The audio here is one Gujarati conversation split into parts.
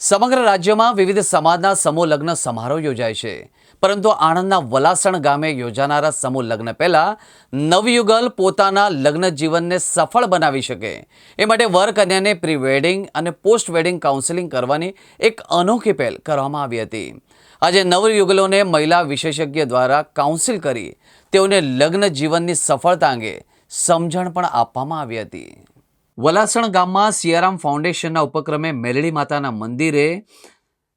સમગ્ર રાજ્યમાં વિવિધ સમાજના સમૂહ લગ્ન સમારોહ યોજાય છે. પરંતુ આણંદના વલાસણ ગામે યોજાનારા સમૂહ લગ્ન પહેલા નવયુગલ પોતાના લગ્ન જીવનને સફળ બનાવી શકે. એ માટે વર કન્યાને પ્રી વેડિંગ અને પોસ્ટ વેડિંગ કાઉન્સેલિંગ કરવાની એક અનોખી પહેલ કરવામાં આવી હતી. આજે નવયુગલોને મહિલા વિશેષજ્ઞ દ્વારા કાઉન્સિલ કરી તેઓને લગ્ન જીવનની સફળતા અંગે સમજણ પણ આપવામાં આવી હતી. વલાસણ ગામમાં સિયારામ ફાઉન્ડેશનના ઉપક્રમે મેલડી માતાના મંદિરે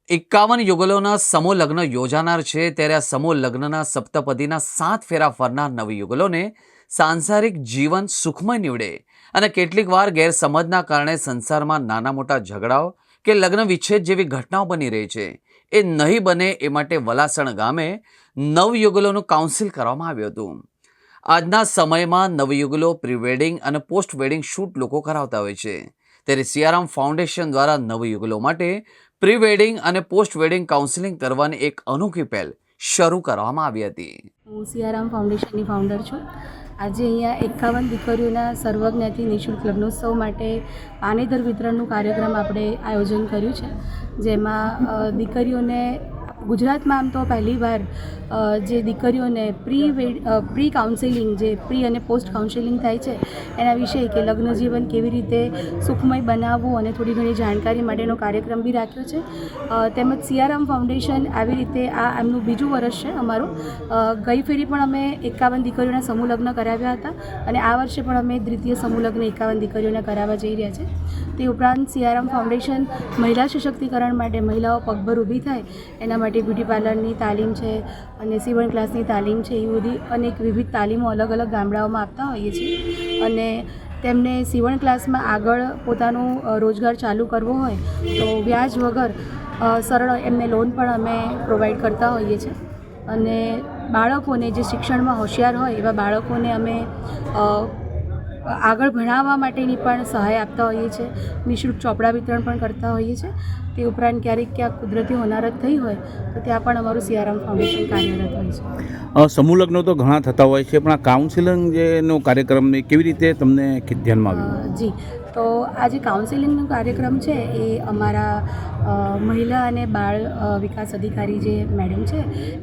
એકાવન યુગલોના સમૂહ લગ્ન યોજાનાર છે. ત્યારે આ સમૂહ લગ્નના સપ્તપદીના સાત ફેરા ફરનાર નવયુગલોને સાંસારિક જીવન સુખમય નીવડે અને કેટલીક વાર ગેરસમજના કારણે સંસારમાં નાના મોટા ઝઘડાઓ કે લગ્ન વિચ્છેદ જેવી ઘટનાઓ બની રહી છે. એ નહીં બને એ માટે વલાસણ ગામે નવયુગલોનું કાઉન્સિલ કરવામાં આવ્યું હતું. આજના સમયમાં નવયુગલો પ્રીવેડિંગ અને પોસ્ટ વેડિંગ શૂટ લોકો કરાવતા હોય છે. ત્યારે સિયારામ ફાઉન્ડેશન દ્વારા નવયુગલો માટે પ્રીવેડિંગ અને પોસ્ટ વેડિંગ કાઉન્સિલિંગ કરવાની એક અનોખી પહેલ શરૂ કરવામાં આવી હતી. હું સિયારામ ફાઉન્ડેશનની ફાઉન્ડર છું. આજે અહીંયા એકાવન દીકરીઓના સર્વજ્ઞાતિ નિઃશુલ્ક લગ્નોત્સવ માટે પાનેતર વિતરણનું કાર્યક્રમ આપણે આયોજન કર્યું છે. જેમાં દીકરીઓને ગુજરાતમાં આમ તો પહેલીવાર જે દીકરીઓને પ્રી પ્રી કાઉન્સેલિંગ જે પ્રી અને પોસ્ટ કાઉન્સેલિંગ થાય છે, એના વિશે કે લગ્ન જીવન કેવી રીતે સુખમય બનાવવું અને થોડી ઘણી જાણકારી માટેનો કાર્યક્રમ બી રાખ્યો છે. તેમજ સિયારામ ફાઉન્ડેશન આવી રીતે આ એમનું બીજું વર્ષ છે અમારું. ગઈ ફેરી પણ અમે એકાવન દીકરીઓના સમૂહ લગ્ન કરાવ્યા હતા અને આ વર્ષે પણ અમે દ્વિતીય સમૂહ લગ્ન એકાવન દીકરીઓને કરાવવા જઈ રહ્યા છે. તે ઉપરાંત સિયારામ ફાઉન્ડેશન મહિલા સશક્તિકરણ માટે મહિલાઓ પગભર ઊભી થાય, એના માટે બ્યુટી પાર્લરની તાલીમ છે અને સીવણ ક્લાસની તાલીમ છે, એવી બધી અનેક વિવિધ તાલીમો અલગ અલગ ગામડાઓમાં આપતા હોઈએ છીએ. અને તેમને સીવણ ક્લાસમાં આગળ પોતાનું રોજગાર ચાલુ કરવો હોય તો વ્યાજ વગર સરળ એમને લોન પણ અમે પ્રોવાઈડ કરતા હોઈએ છીએ. અને બાળકોને જે શિક્ષણમાં હોશિયાર હોય એવા બાળકોને અમે આગળ ભણાવવા માટેની પણ સહાય આપતા હોઈએ છીએ નિઃશુલ્ક ચોપડા વિતરણ પણ કરતા હોઈએ છીએ તે ઉપરાંત ક્યારેક ક્યાંક કુદરતી હોનારત થઈ હોય તો ત્યાં પણ અમારું સિયારામ ફાઉન્ડેશન કાર્યરત હોય છે. સમૂહ લગ્નો તો ઘણા થતા હોય છે પણ આ કાઉન્સિલિંગ જેનો કાર્યક્રમ કેવી રીતે તમને ધ્યાનમાં આવ્યું? જી. તો આ જે કાઉન્સેલિંગનો કાર્યક્રમ છે, એ અમારા મહિલા અને બાળ વિકાસ અધિકારી જે મેડમ છે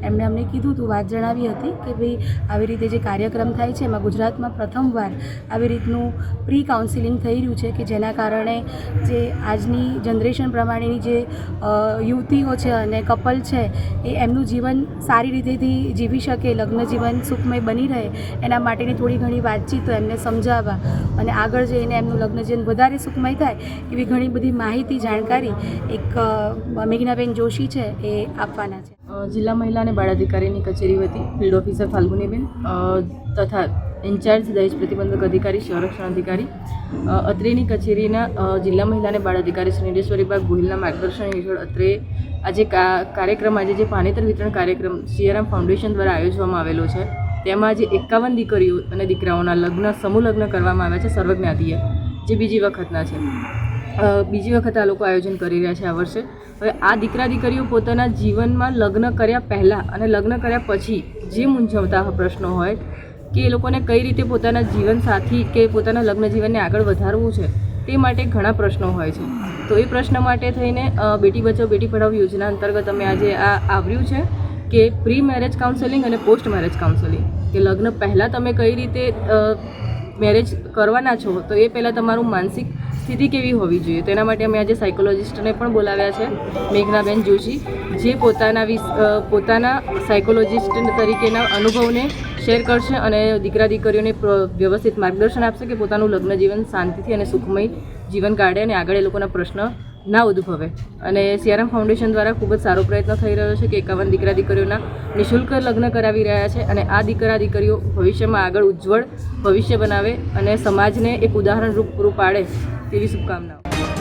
એમણે અમને કીધું હતું વાત જણાવી હતી કે ભાઈ આવી રીતે જે કાર્યક્રમ થાય છે, એમાં ગુજરાતમાં પ્રથમવાર આવી રીતનું પ્રી કાઉન્સિલિંગ થઈ રહ્યું છે, કે જેના કારણે જે આજની જનરેશન પ્રમાણેની જે યુવતીઓ છે અને કપલ છે, એ એમનું જીવન સારી રીતેથી જીવી શકે, લગ્ન જીવન સુખમય બની રહે, એના માટેની થોડી ઘણી વાતચીત એમને સમજાવવા અને આગળ જઈને એમનું લગ્ન જીવન વધારે સુખમય થાય એવી ઘણી બધી માહિતી, જાણકારી એક મેઘનાબેન જોશી છે એ આપવાના છે. જિલ્લા મહિલા અને બાળ અધિકારીની કચેરી વતી ફિલ્ડ ઓફિસર ફાલ્ગુનીબેન તથા ઇન્ચાર્જ દહેજ પ્રતિબંધક અધિકારી, સંરક્ષણ અધિકારી અત્રેની કચેરીના જિલ્લા મહિલા અને બાળ અધિકારી શ્રી નિરેશ્વરી ગોહિલના માર્ગદર્શન હેઠળ અત્રે આજે કાર્યક્રમ આજે જે પાનેતર વિતરણ કાર્યક્રમ સિયારામ ફાઉન્ડેશન દ્વારા આયોજવામાં આવેલો છે, તેમાં આજે એકાવન દીકરીઓ અને દીકરાઓના લગ્ન, સમૂહ લગ્ન કરવામાં આવ્યા છે, સર્વજ્ઞાતીય. જે બીજી વખતના છે. બીજી વખત આ લોકો આયોજન કરી રહ્યા છે આ વર્ષે. હવે આ દીકરા દીકરીઓ પોતાના જીવનમાં લગ્ન કર્યા પહેલાં અને લગ્ન કર્યા પછી જે મૂંઝવતા પ્રશ્નો હોય કે એ લોકોને કઈ રીતે પોતાના જીવન સાથી કે પોતાના લગ્ન જીવનને આગળ વધારવું છે, તે માટે ઘણા પ્રશ્નો હોય છે. તો એ પ્રશ્ન માટે થઈને બેટી બચાવ, બેટી પઢાવ યોજના અંતર્ગત અમે આજે આ આવ્યું છે કે પ્રી મેરેજ કાઉન્સેલિંગ અને પોસ્ટ મેરેજ કાઉન્સેલિંગ. કે લગ્ન પહેલાં તમે કઈ રીતે મેરેજ કરવાના છો, તો એ પહેલાં તમારું માનસિક સ્થિતિ કેવી હોવી જોઈએ? તેના માટે અમે આજે સાયકોલોજિસ્ટને પણ બોલાવ્યા છે, મેઘનાબેન જોશી, જે પોતાના પોતાના સાયકોલોજિસ્ટ તરીકેના અનુભવને શેર કરશે અને દીકરા દીકરીઓને વ્યવસ્થિત માર્ગદર્શન આપશે કે પોતાનું લગ્ન જીવન શાંતિથી અને સુખમય જીવન કાઢે અને આગળ એ લોકોના પ્રશ્ન ના ઉદ્ભવે અને સિયારામ ફાઉન્ડેશન દ્વારા ખૂબ જ સારો પ્રયત્ન થઈ રહ્યો છે કે એકાવન દીકરા દીકરીઓના નિઃશુલ્ક લગ્ન કરાવી રહ્યા છે અને આ દીકરા દીકરીઓ ભવિષ્યમાં આગળ ઉજ્જવળ ભવિષ્ય બનાવે અને સમાજને એક ઉદાહરણરૂપ પૂરું પાડે તેવી શુભકામનાઓ.